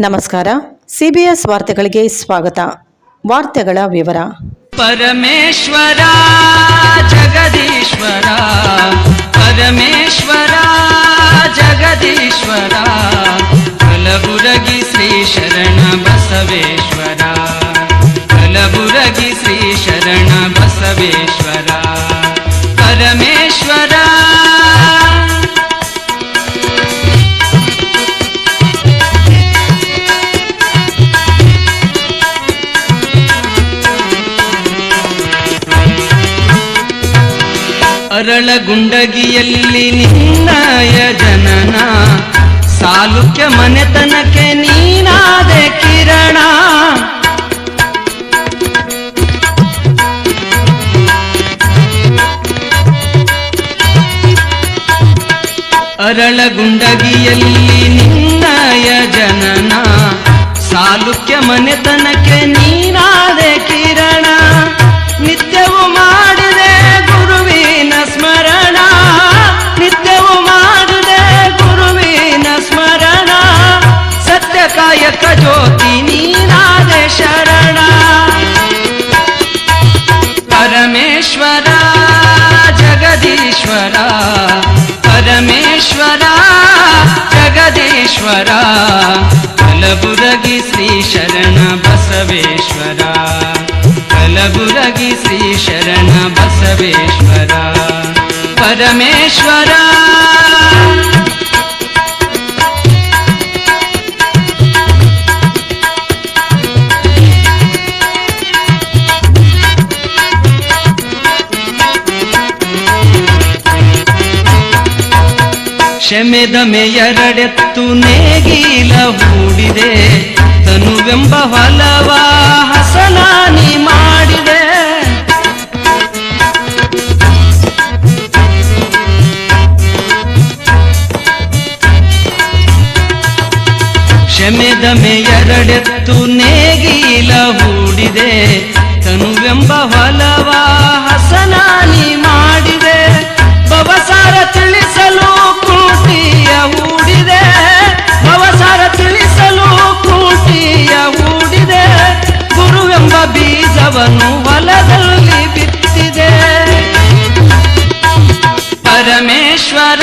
ನಮಸ್ಕಾರ. ಸಿಬಿಎಸ್ ವಾರ್ತೆಗಳಿಗೆ ಸ್ವಾಗತ. ವಾರ್ತೆಗಳ ವಿವರ. ಪರಮೇಶ್ವರ ಜಗದೀಶ್ವರ. ಪರಮೇಶ್ವರ ಜಗದೀಶ್ವರ. ಅರಳಗುಂಡಗಿಯಲ್ಲಿ ನಿನ್ನಯ ಜನನ. ಸಾಲುಕ್ಯ ಮನೆತನಕ್ಕೆ ನೀನಾದೆ ಕಿರಣ. ಅರಳಗುಂಡಗಿಯಲ್ಲಿ ನಿನ್ನಯ ಜಗದೀಶ್ವರ ಕಲಬುರಗಿ ಶ್ರೀ ಶರಣ ಬಸವೇಶ್ವರ ಕಲಬುರಗಿ ಶ್ರೀ ಶರಣ ಬಸವೇಶ್ವರ ಪರಮೇಶ್ವರ ಎರಡೆತ್ತು ನೇಗಿಲ ಹೂಡಿದೆ, ತನುವೆಂಬ ಹೊಲವ ಹಸನಾನಿ ಮಾಡಿದೆ. ಶಮೆದಮೆ ಎರಡೆತ್ತು ನೇಗಿಲ ಹೂಡಿದೆ, ತನುವೆಂಬ ಹೊಲವ ಹಸನಾನಿ ಮಾಡಿದೆ. ಬವಸಾರ ತಿಳಿಸಲು ಹೂಡಿದೆ ಭವಸಾರ ತಿಳಿಸಲು ಕೂಟಿಯ ಹೂಡಿದೆ ಗುರುವೆಂಬ ಬೀಜವನ್ನು ಹೊಲದಲ್ಲಿ ಬಿತ್ತಿದೆ. ಪರಮೇಶ್ವರ,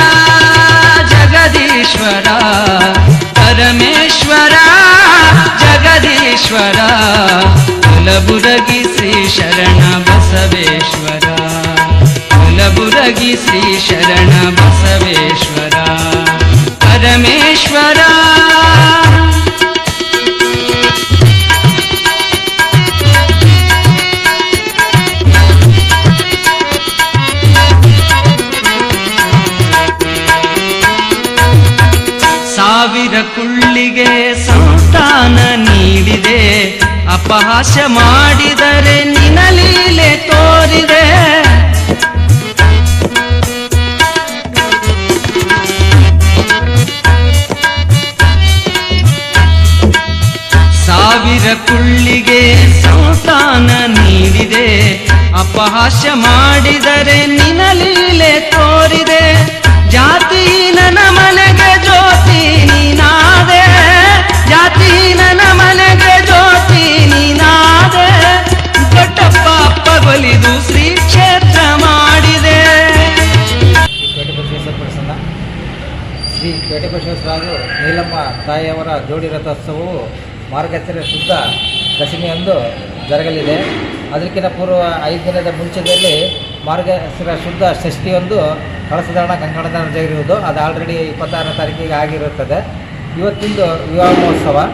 ಜಗದೀಶ್ವರ ಪರಮೇಶ್ವರ, ಜಗದೀಶ್ವರ ಕುಲಬುರಗಿ ಶ್ರೀ ಶರಣ ಬಸವೇಶ್ವರ ಕುಲಬುರಗಿ ಶ್ರೀ ಶರಣ ಬಸವೇಶ್ವರ. ಪರಮೇಶ್ವರ. ಸಾವಿರ ಕುಳ್ಳಿಗೆ ಸಂತಾನ ನೀಡಿದೆ. ಅಪಹಾಸ್ಯ ಮಾಡಿದರೆ ಕುಳ್ಳಿಗೆ ಸಂತಾನ ನೀಡಿದೆ. ಅಪಹಾಸ್ಯ ಮಾಡಿದರೆ ನಿನಲೀಲೆ ತೋರಿದೆ. ಜಾತಿ ನನ್ನ ಮನೆಗೆ ಜ್ಯೋತಿ ನೀನಾದೆ. ಜಾತಿ ನನ್ನ ಮನೆಗೆ ಜ್ಯೋತಿ ನೀನಾದೆ. ದೊಡ್ಡಪ್ಪ ಬಲಿದು ಶ್ರೀ ಕ್ಷೇತ್ರ ಮಾಡಿದೆ. ಶ್ರೀ ಪೇಟೆ ಬಸವೇಶ್ವರರು ನೀಲಮ್ಮ ತಾಯಿಯವರ ಜೋಡಿ ರಥೋತ್ಸವವು ಮಾರ್ಗಶಿರ ಶುದ್ಧ ದಶಮಿಯಂದು ಜರಗಲಿದೆ. ಅದಕ್ಕಿಂತ ಪೂರ್ವ ಐದು ದಿನದ ಮುಂಚೆಯಲ್ಲಿ ಮಾರ್ಗಶಿರ ಶುದ್ಧ ಷಷ್ಠಿಯೊಂದು ಕಳಸಧಾರಣ ಕಂಕಣದಾನ ಜರುಗಿರುವುದು ಅದು ಆಲ್ರೆಡಿ ಇಪ್ಪತ್ತಾರನೇ ತಾರೀಕಿಗೆ ಆಗಿರುತ್ತದೆ. ಇವತ್ತಿಂದು ವಿವಾಹ ಮಹೋತ್ಸವ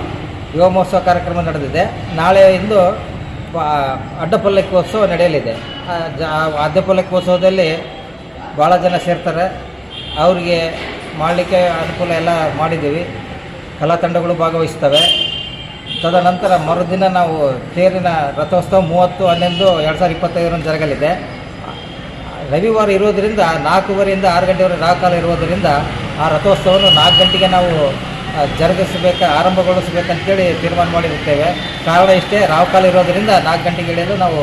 ವಿವಾಹ ಮಹೋತ್ಸವ ಕಾರ್ಯಕ್ರಮ ನಡೆದಿದೆ. ನಾಳೆ ಇಂದು ಪ- ಅಡ್ಡಪಲ್ಲಕ್ಕಿ ನಡೆಯಲಿದೆ. ಆ, ಜ, ಆ ಅಡ್ಡಪಲ್ಲಕ್ಕಿ ಭಾಳ ಜನ ಸೇರ್ತಾರೆ. ಅವರಿಗೆ ಮಾಡಲಿಕ್ಕೆ ಅನುಕೂಲ ಎಲ್ಲ ಮಾಡಿದ್ದೀವಿ. ಕಲಾ ತಂಡಗಳು ಭಾಗವಹಿಸ್ತವೆ. ತದನಂತರ ಮರುದಿನ ನಾವು ತೇರಿನ ರಥೋತ್ಸವ ಮೂವತ್ತು, ಹನ್ನೊಂದು, ಎರಡು ಸಾವಿರದ ಇಪ್ಪತ್ತೈದರಂದು ಜರಗಲಿದೆ. ರವಿವಾರ ಇರೋದರಿಂದ ನಾಲ್ಕೂವರೆಯಿಂದ ಆರು ಗಂಟೆವರೆಗೆ ರಾಕಾಲ ಇರೋದರಿಂದ ಆ ರಥೋತ್ಸವವನ್ನು ನಾಲ್ಕು ಗಂಟೆಗೆ ನಾವು ಜರುಗಿಸಬೇಕು, ಆರಂಭಗೊಳಿಸಬೇಕಂತೇಳಿ ತೀರ್ಮಾನ ಮಾಡಿರುತ್ತೇವೆ. ಕಾರಣ ಇಷ್ಟೇ ರಾವಕಾಲ ಇರೋದರಿಂದ ನಾಲ್ಕು ಗಂಟೆಗೆ ಇಳಿಯಲು ನಾವು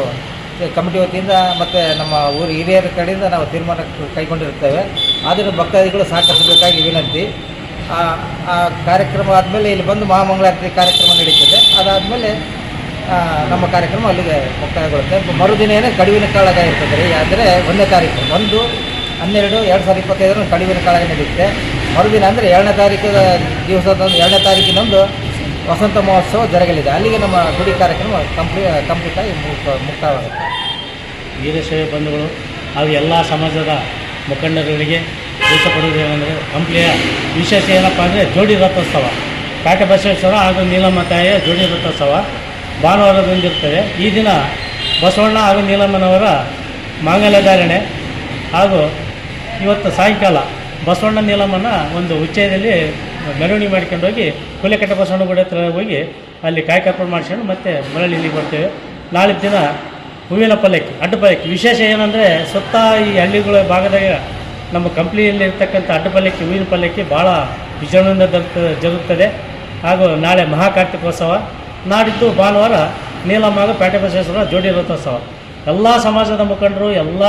ಕಮಿಟಿ ವತಿಯಿಂದ ಮತ್ತು ನಮ್ಮ ಊರು ಹಿರಿಯರ ಕಡೆಯಿಂದ ನಾವು ತೀರ್ಮಾನ ಕೈಗೊಂಡಿರುತ್ತೇವೆ. ಆದರೂ ಭಕ್ತಾದಿಗಳು ಸಹಕರಿಸಬೇಕಾಗಿ ವಿನಂತಿ. ಆ ಕಾರ್ಯಕ್ರಮ ಆದಮೇಲೆ ಇಲ್ಲಿ ಬಂದು ಮಹಾಮಂಗಳಾರತಿ ಕಾರ್ಯಕ್ರಮ ನಡೀತದೆ. ಅದಾದಮೇಲೆ ನಮ್ಮ ಕಾರ್ಯಕ್ರಮ ಅಲ್ಲಿಗೆ ಮುಕ್ತಾಯಗೊಳ್ಳುತ್ತೆ. ಮರುದಿನ ಏನೇ ಕಡುವಿನ ಕಾಳಗ ಇರ್ತದೆ ರೀ. ಆದರೆ ಒಂದನೇ ತಾರೀಕು, ಒಂದು, ಹನ್ನೆರಡು, ಎರಡು ಸಾವಿರದ ಇಪ್ಪತ್ತೈದರ ಕಡುವಿನ ಕಾಳಗ ನಡೆಯುತ್ತೆ ಮರುದಿನ ಅಂದರೆ ಎರಡನೇ ತಾರೀಕು ದಿವಸದ ಎರಡನೇ ತಾರೀಕಿನೊಂದು ವಸಂತ ಮಹೋತ್ಸವ ಜರಗಲಿದೆ. ಅಲ್ಲಿಗೆ ನಮ್ಮ ಗುಡಿ ಕಾರ್ಯಕ್ರಮ ಕಂಪ್ಲೀ ಕಂಪ್ಲೀಟ್ ಆಗಿ ಮುಕ್ತ ಮುಕ್ತಾಯವಾಗುತ್ತೆ. ವೀರಶೈವ ಬಂಧುಗಳು ಹಾಗೂ ಎಲ್ಲ ಸಮಾಜದ ಮುಖಂಡರುಗಳಿಗೆ ತಿಳಿಸಪಡುವುದೇನೆಂದರೆ ಕಂಪ್ಲಿಯ ವಿಶೇಷ ಏನಪ್ಪ ಅಂದರೆ ಜೋಡಿ ರಥೋತ್ಸವ. ಕಾಟ ಬಸವೇಶ್ವರ ಹಾಗೂ ನೀಲಮ್ಮ ತಾಯಿಯ ಜೋಡಿ ರಥೋತ್ಸವ ಭಾನುವಾರದಿಂದಿರ್ತದೆ ಈ ದಿನ ಬಸವಣ್ಣ ಹಾಗೂ ನೀಲಮ್ಮನವರ ಮಾಂಗಲ್ಯ ಧಾರಣೆ ಹಾಗೂ ಇವತ್ತು ಸಾಯಂಕಾಲ ಬಸವಣ್ಣ ನೀಲಮ್ಮನ ಒಂದು ಉಚ್ಚಯದಲ್ಲಿ ಮೆರವಣಿಗೆ ಮಾಡ್ಕೊಂಡು ಹೋಗಿ ಕುಲೆಕಟ್ಟೆ ಬಸವಣ್ಣ ಗುಡಿ ಹತ್ರ ಹೋಗಿ ಅಲ್ಲಿ ಕಾಯಕರ್ಪಣೆ ಮಾಡಿಸ್ಕೊಂಡು ಮತ್ತೆ ಮರಳಿ ಇಲ್ಲಿಗೆ ಬರ್ತೇವೆ. ನಾಳೆ ದಿನ ಹೂವಿನ ಪಲ್ಲಕ್ಕಿ, ಅಡ್ಡ ಪಲ್ಲಕ್ಕಿ. ವಿಶೇಷ ಏನಂದರೆ ಸುತ್ತ ಈ ಹಳ್ಳಿಗಳ ಭಾಗದಾಗ ನಮ್ಮ ಕಂಪ್ನಿಯಲ್ಲಿರ್ತಕ್ಕಂಥ ಅಡ್ಡ ಪಲ್ಲಕ್ಕಿ ಹೂವಿನ ಪಲ್ಲಕ್ಕಿ ಭಾಳ ವಿಜೃಂಭಣೆ ಜರುಗುತ್ತದೆ ಹಾಗೂ ನಾಳೆ ಮಹಾಕಾರ್ತಿಕೋತ್ಸವ. ನಾಡಿದ್ದು ಭಾನುವಾರ ನೀಲಮಾಗ ಪೇಟೆ ಬಸವೇಶ್ವರ ಜೋಡಿ ರಥೋತ್ಸವ. ಎಲ್ಲ ಸಮಾಜದ ಮುಖಂಡರು, ಎಲ್ಲ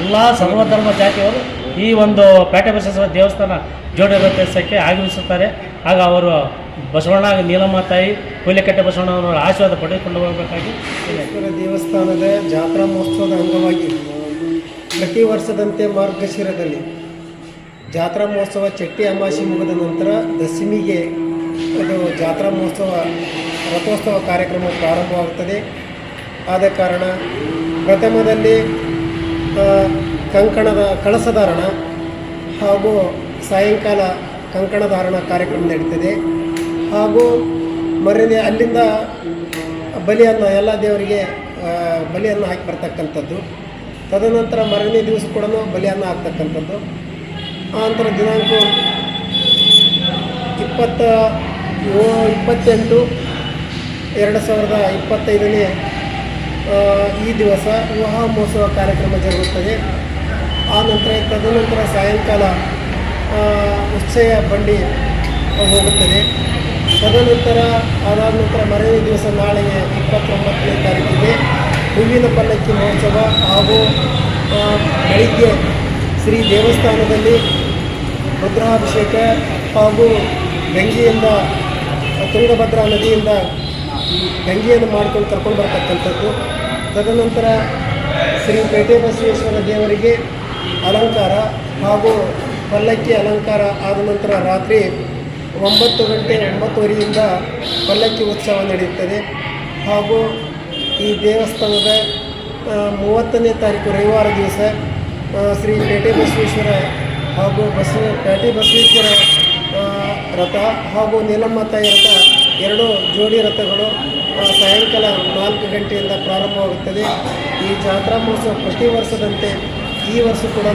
ಎಲ್ಲ ಸರ್ವಧರ್ಮ ಜಾತಿಯವರು ಈ ಒಂದು ಪೇಟೆ ಬಸವೇಶ್ವರ ದೇವಸ್ಥಾನ ಜೋಡಿ ರಥೋತ್ಸವಕ್ಕೆ ಆಗಮಿಸುತ್ತಾರೆ. ಆಗ ಅವರು ಬಸವಣ್ಣ ನೀಲಮ್ಮ ತಾಯಿ, ಹುಲಿಕಟ್ಟೆ ಬಸವಣ್ಣವರ ಆಶೀರ್ವಾದ ಪಡೆದುಕೊಂಡು ಹೋಗಬೇಕಾಗಿ. ದೇವಸ್ಥಾನದ ಜಾತ್ರಾ ಮಹೋತ್ಸವದ ಅಂಗವಾಗಿ ಪ್ರತಿ ವರ್ಷದಂತೆ ಮಾರ್ಗಶಿರದಲ್ಲಿ ಜಾತ್ರಾ ಮಹೋತ್ಸವ ಚಟ್ಟಿ ಅಮಾಸಿ ಮುಗಿದ ನಂತರ ದಶಮಿಗೆ ಅದು ಜಾತ್ರಾ ಮಹೋತ್ಸವ, ರಥೋತ್ಸವ ಕಾರ್ಯಕ್ರಮ ಪ್ರಾರಂಭವಾಗುತ್ತದೆ. ಆದ ಕಾರಣ ಪ್ರಥಮದಲ್ಲಿ ಕಂಕಣದ ಕಳಸಧಾರಣ ಹಾಗೂ ಸಾಯಂಕಾಲ ಕಂಕಣಧಾರಣ ಕಾರ್ಯಕ್ರಮ ನಡೀತದೆ. ಹಾಗೂ ಮರನೇ ಅಲ್ಲಿಂದ ಬಲಿಯನ್ನು, ಎಲ್ಲ ದೇವರಿಗೆ ಬಲಿಯನ್ನು ಹಾಕಿ ಬರ್ತಕ್ಕಂಥದ್ದು. ತದನಂತರ ಮರನೇ ದಿವಸ ಕೂಡ ಬಲಿಯನ್ನು ಆಗ್ತಕ್ಕಂಥದ್ದು ಆ ನಂತರ ದಿನಾಂಕ ಇಪ್ಪತ್ತ ಇಪ್ಪತ್ತೆಂಟು, ಎರಡು ಸಾವಿರದ ಇಪ್ಪತ್ತೈದನೇ ಈ ದಿವಸ ವಿವಾಹ ಮಹೋತ್ಸವ ಕಾರ್ಯಕ್ರಮ ಜರುಗುತ್ತದೆ. ಆ ನಂತರ ತದನಂತರ ಸಾಯಂಕಾಲ ಉತ್ಸಯ ಬಂಡಿ ಹೋಗುತ್ತದೆ. ತದನಂತರ ಅದಾದ ನಂತರ ಮರನೇ ದಿವಸ ನಾಳೆಗೆ ಇಪ್ಪತ್ತೊಂಬತ್ತನೇ ತಾರೀಕಿಗೆ ಹೂವಿನ ಪಲ್ಲಕ್ಕಿ ಮಹೋತ್ಸವ ಹಾಗೂ ಬೆಳಿಗ್ಗೆ ಶ್ರೀ ದೇವಸ್ಥಾನದಲ್ಲಿ ರುದ್ರಾಭಿಷೇಕ ಹಾಗೂ ಗಂಗೆಯಿಂದ, ತುಂಗಭದ್ರಾ ನದಿಯಿಂದ ಗಂಗೆಯನ್ನು ಮಾಡ್ಕೊಂಡು ಕರ್ಕೊಂಡು ಬರ್ತಕ್ಕಂಥದ್ದು. ತದನಂತರ ಶ್ರೀ ಪೇಟೆ ಬಸವೇಶ್ವರ ದೇವರಿಗೆ ಅಲಂಕಾರ ಹಾಗೂ ಪಲ್ಲಕ್ಕಿ ಅಲಂಕಾರ ಆದ ನಂತರ ರಾತ್ರಿ ಒಂಬತ್ತು ಗಂಟೆ ಒಂಬತ್ತುವರೆಯಿಂದ ಪಲ್ಲಕ್ಕಿ ಉತ್ಸವ ನಡೆಯುತ್ತದೆ. ಹಾಗೂ ಈ ದೇವಸ್ಥಾನದ ಮೂವತ್ತನೇ ತಾರೀಕು ರವಿವಾರ ದಿವಸ ಶ್ರೀ ಪೇಟೆ ಬಸವೇಶ್ವರ ಹಾಗೂ ಬಸವ ಪೇಟೆ ಬಸವೇಶ್ವರ ರಥ ಹಾಗೂ ನೀಲಮ್ಮ ತಾಯಿ ರಥ ಎರಡು ಜೋಡಿ ರಥಗಳು ಸಾಯಂಕಾಲ ನಾಲ್ಕು ಗಂಟೆಯಿಂದ ಪ್ರಾರಂಭವಾಗುತ್ತದೆ. ಈ ಜಾತ್ರಾ ಮಹೋತ್ಸವ ಪ್ರತಿ ವರ್ಷದಂತೆ ಈ ವರ್ಷ ಕೂಡ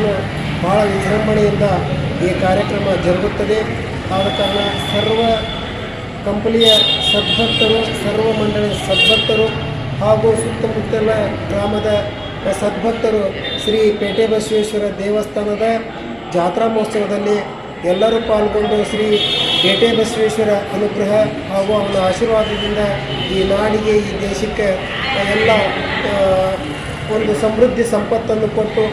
ಭಾಳ ವಿಜೃಂಭಣೆಯಿಂದ ಈ ಕಾರ್ಯಕ್ರಮ ಜರುಗುತ್ತದೆ. ಆದ ಕಾರಣ ಸರ್ವ ಕಂಪನಿಯ ಸದ್ಭಕ್ತರು, ಸರ್ವ ಮಂಡಳಿಯ ಸದ್ಭಕ್ತರು ಹಾಗೂ ಸುತ್ತಮುತ್ತಲ ಗ್ರಾಮದ ಸದ್ಭಕ್ತರು ಶ್ರೀ ಪೇಟೆ ಬಸವೇಶ್ವರ ದೇವಸ್ಥಾನದ ಜಾತ್ರಾ ಮಹೋತ್ಸವದಲ್ಲಿ ಎಲ್ಲರೂ ಪಾಲ್ಗೊಂಡು ಶ್ರೀ ಪೇಟೆ ಬಸವೇಶ್ವರ ಅನುಗ್ರಹ ಹಾಗೂ ಅವನ ಆಶೀರ್ವಾದದಿಂದ ಈ ನಾಡಿಗೆ, ಈ ದೇಶಕ್ಕೆ ಎಲ್ಲ ಒಂದು ಸಮೃದ್ಧಿ ಸಂಪತ್ತನ್ನು ಕೊಟ್ಟು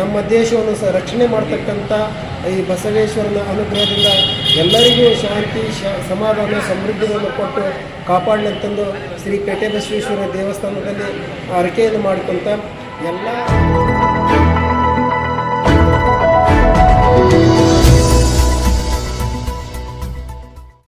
ನಮ್ಮ ದೇಶವನ್ನು ಸಹ ರಕ್ಷಣೆ ಮಾಡ್ತಕ್ಕಂಥ ಈ ಬಸವೇಶ್ವರನ ಅನುಗ್ರಹದಿಂದ ಎಲ್ಲರಿಗೂ ಶಾಂತಿ ಸಮಾಧಾನ, ಸಮೃದ್ಧಿಯನ್ನು ಕೊಟ್ಟು ಕಾಪಾಡಲಂತಂದು ಶ್ರೀ ಪೇಟೆ ಬಸವೇಶ್ವರ ದೇವಸ್ಥಾನದಲ್ಲಿ ಅರಕೆಯನ್ನು ಮಾಡಿಕೊಂತ ಎಲ್ಲ